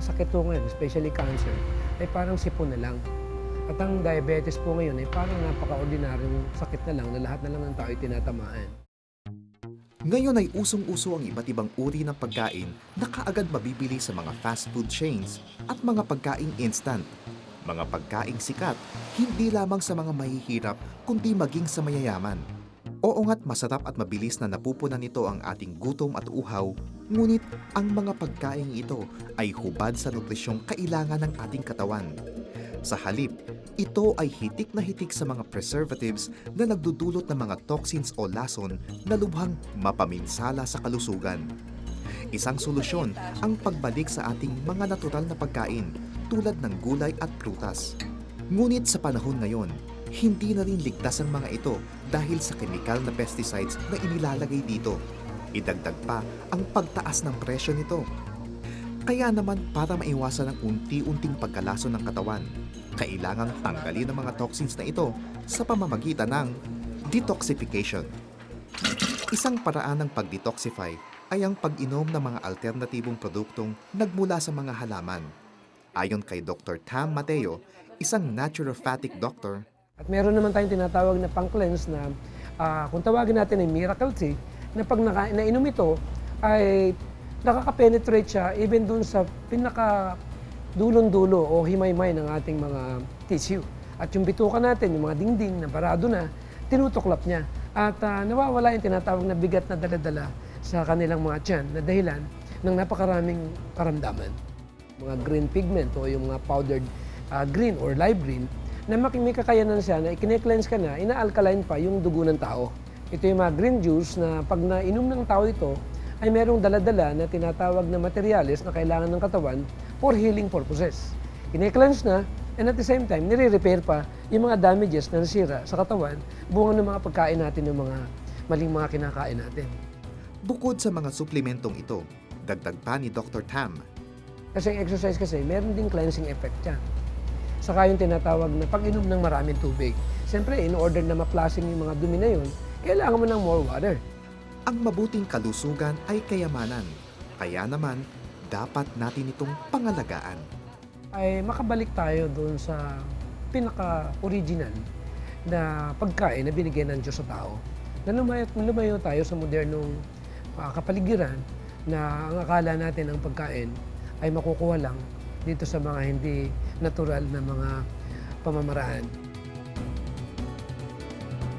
sakit po ngayon, especially cancer, ay parang sipon na lang. At ang diabetes po ngayon ay parang napaka-ordinaryong sakit na lang na lahat na lang ng tao ay tinatamaan. Ngayon ay usong-uso ang iba't ibang uri ng pagkain na kaagad mabibili sa mga fast food chains at mga pagkaing instant. Mga pagkaing sikat, hindi lamang sa mga mahihirap kundi maging sa mayayaman. Oo nga't masarap at mabilis na napupunan nito ang ating gutom at uhaw, ngunit ang mga pagkaing ito ay hubad sa nutrisyong kailangan ng ating katawan. Sa halip, ito ay hitik na hitik sa mga preservatives na nagdudulot ng mga toxins o lason na lubhang mapaminsala sa kalusugan. Isang solusyon ang pagbalik sa ating mga natural na pagkain tulad ng gulay at prutas. Ngunit sa panahon ngayon, hindi na rin ligtas ang mga ito dahil sa chemical na pesticides na inilalagay dito. Idagdag pa ang pagtaas ng presyo nito. Kaya naman para maiwasan ang unti-unting pagkalaso ng katawan, kailangang tanggalin ang mga toxins na ito sa pamamagitan ng detoxification. Isang paraan ng pag-detoxify ay ang pag-inom ng mga alternatibong produktong nagmula sa mga halaman. Ayon kay Dr. Tam Mateo, isang naturopathic doctor, At meron naman tayong tinatawag na pang-cleanse na ah, kung tawagin natin ay miracle tea, na pag naka, nainom ito, ay nakaka-penetrate siya even dun sa pinaka dulong-dulo o himay-may ng ating mga tissue. At yung bituka natin, yung mga dingding na barado na, tinutuklap niya. At ah, nawawala yung tinatawag na bigat na daladala sa kanilang mga tiyan na dahilan ng napakaraming karamdaman. Mga green pigment o yung mga powdered ah, green or live green na may kakayanan siya na ikine-cleanse ka na, ina-alkaline pa yung dugo ng tao. Ito yung mga green juice na pag nainom ng tao ito, ay merong daladala na tinatawag na materyales na kailangan ng katawan for healing purposes. Kine-cleanse na, and at the same time, nire-repair pa yung mga damages na nasira sa katawan bunga ng mga pagkain natin, yung mga maling mga kinakain natin. bukod sa mga suplementong ito, dagdag pa ni Dr. Tam, Kasi ang exercise kasi, meron ding cleansing effect yan. Saka yung tinatawag na pag-inom ng maraming tubig. Siyempre, in order na ma-flushing yung mga dumi na yun, kailangan mo ng more water. ang mabuting kalusugan ay kayamanan. Kaya naman, dapat natin itong pangalagaan. Ay makabalik tayo doon sa pinaka-original na pagkain na binigyan ng Diyos sa tao. Na lumayo, lumayo tayo sa modernong ah, kapaligiran na ang akala natin ang pagkain ay makukuha lang dito sa mga hindi natural na mga pamamaraan.